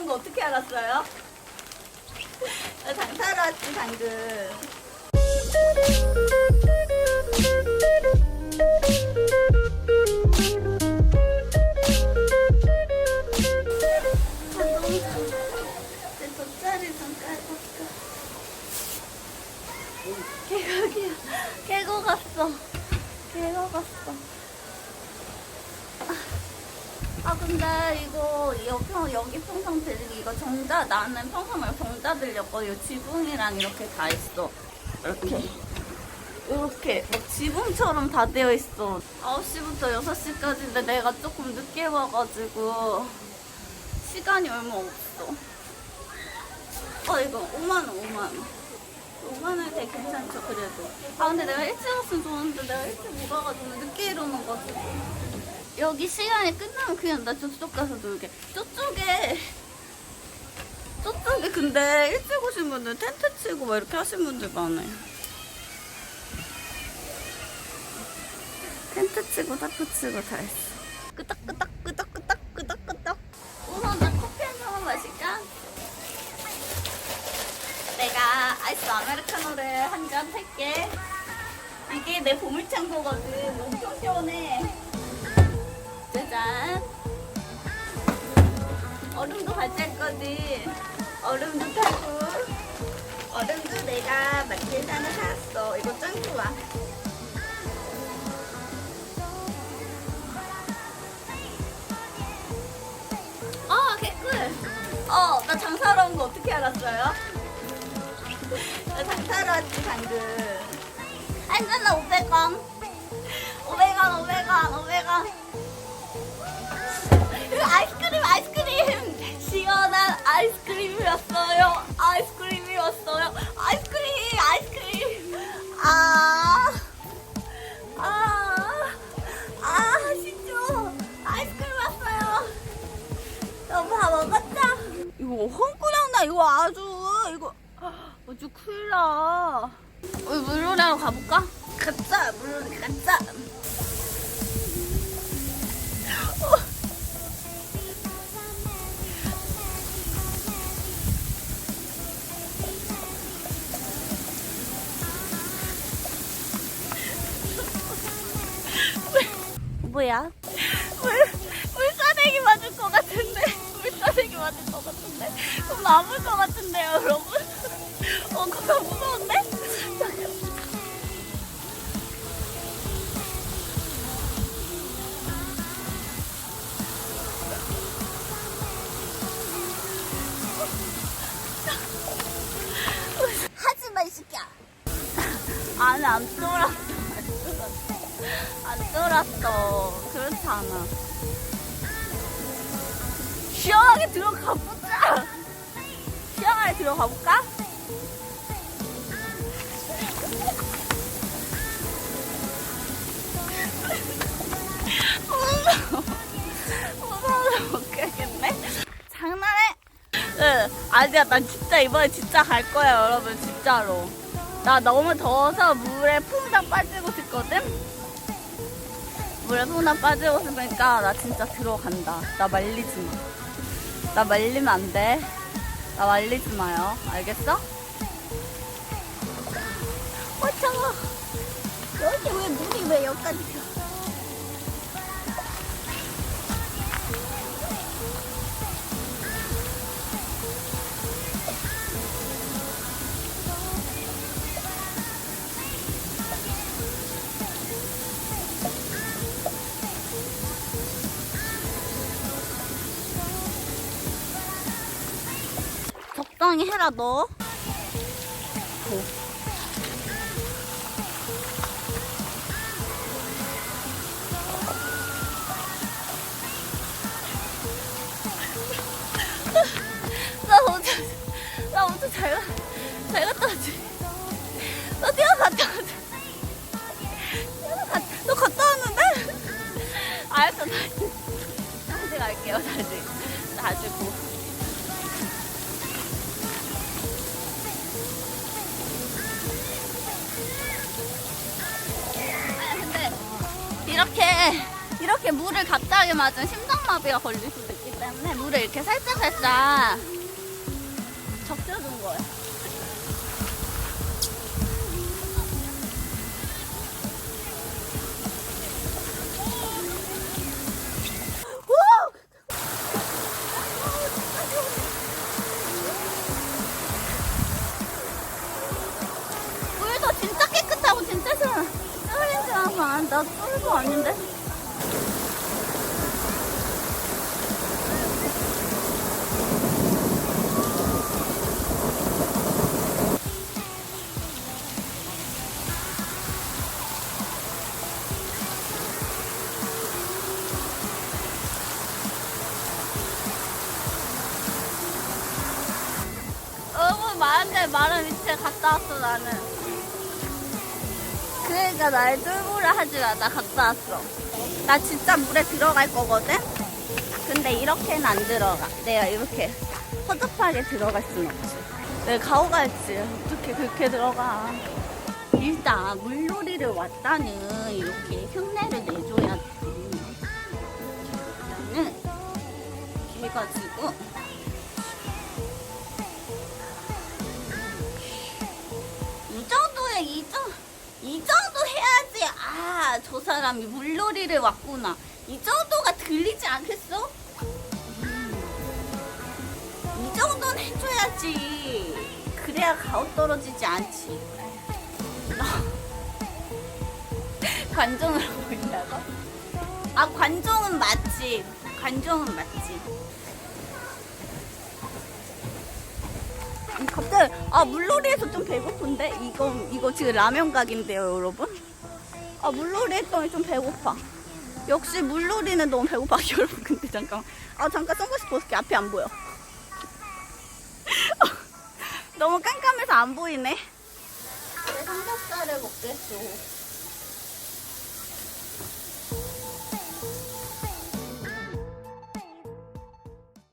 장사로 온거 어떻게 알았어요? 나 장사로 왔지 방금. 아 근데 이거 여기 여기 평상 들리기 이거 정자 나는 평상 말고 정자 들렸고 이 지붕이랑 이렇게 다 있어. 이렇게. 이렇게 막 지붕처럼 다 되어 있어. 9시부터 6시까지인데 내가 조금 늦게 와가지고 시간이 얼마 없어. 어 이거 5만원 5만원. 5만원 되게 괜찮죠 그래도. 아 근데 내가 일찍 왔으면 좋았는데 내가 일찍 못 와가지고 늦게 일어난 거지 여기 시간이 끝나면 그냥 나 저쪽 가서 놀게. 저쪽에 저쪽에 근데 일찍 오신 분들 텐트 치고 막 이렇게 하신 분들 많아요. 텐트 치고 타프 치고 다 했어. 끄덕끄덕 끄덕끄덕 끄덕끄덕. 우선 나 커피 한 잔만 마실까? 내가 아이스 아메리카노를 한 잔 할게. 이게 내 보물창고거든. 엄청 시원해. 짜잔. 얼음도 가져갈 거지. 얼음도 타고. 얼음도 내가 마트에서 하나 샀어. 이거 짱 좋아. 어, 개꿀. 어, 나 장사로 온거 어떻게 알았어요? 나 장사로 왔지, 방금. 한 잔에 500원. 500원, 500원, 500원. 아이스크림! 시원한 아이스크림이었어요. 아이스크림이었어요. 아이스크림, 아이스크림. 아, 아, 아, 진짜. 아이스크림 왔어요. 너무 다 먹었다. 이거 헝꾸량나 이거 아주 이거 아주 큰일 나. 우리 물놀이하러 가볼까? 가자, 물놀이 가자. 뭐야? 물, 물사대기 맞을 것 같은데. 물사대기 맞을 것 같은데. 그럼 나물 것 같은데요, 여러분? 어, 그거 무서운데? 잠깐. 하지 마, 이 새끼야. 아니, 안. 안 쫄았어. 그렇지 않아. 시원하게 들어가 보자. 시원하게 들어가 볼까? 아니야, 난 진짜 이번에 진짜 갈 거야, 여러분. 진짜로. 나 너무 더워서 물에 퐁당 빠지고 싶거든? 물에 퐁당 빠지고 싶으니까 나 진짜 들어간다. 나 말리지 마. 나 말리면 안 돼. 나 말리지 마요. 알겠어? 어, 차워. 여기 왜 물이 왜 여기까지 펴? 적당히 해라 너. 나 잘, 가- 잘 갔다 왔지. 너 뛰어갔다 왔지. 뛰어갔, 너 갔다 왔는데? 알았어, 다시. 다시 갈게요, 다시. 다시 고. 근데 이렇게 물을 갑자기 맞으면 심장마비가 걸릴 수도 있기 때문에 물을 이렇게 살짝 살짝 적셔준 거예요. 오! 물도 진짜 깨끗하고 진짜 시원해. 알고 안, 나 쫄도 아닌데? 많은데 말은 밑에 갔다 왔어 나는 그러니까 날 쫄보라 하지 마. 나 갔다 왔어. 나 진짜 물에 들어갈 거거든? 근데 이렇게는 안 들어가. 내가 이렇게 허접하게 들어갈 순 없지. 내가 가오갈지. 어떻게 그렇게 들어가. 일단 물놀이를 왔다는 이렇게 흉내를 내줘야지. 나는 이렇게 해가지고 이 정도 해야지 아 저 사람이 물놀이를 왔구나 이 정도가 들리지 않겠어? 음. 이 정도는 해줘야지 그래야 가오 떨어지지 않지 관종으로 보인다고? 아 관종은 맞지 관종은 맞지 갑자기 아 물놀이에서 좀 배고픈데? 이거 이거 지금 라면 각인데요 여러분? 아 물놀이 했더니 좀 배고파. 역시 물놀이는 너무 배고파 여러분 근데 잠깐 아 잠깐 선글라스 벗을게. 앞이 안 보여. 너무 깜깜해서 안 보이네. 내 삼겹살을 먹겠어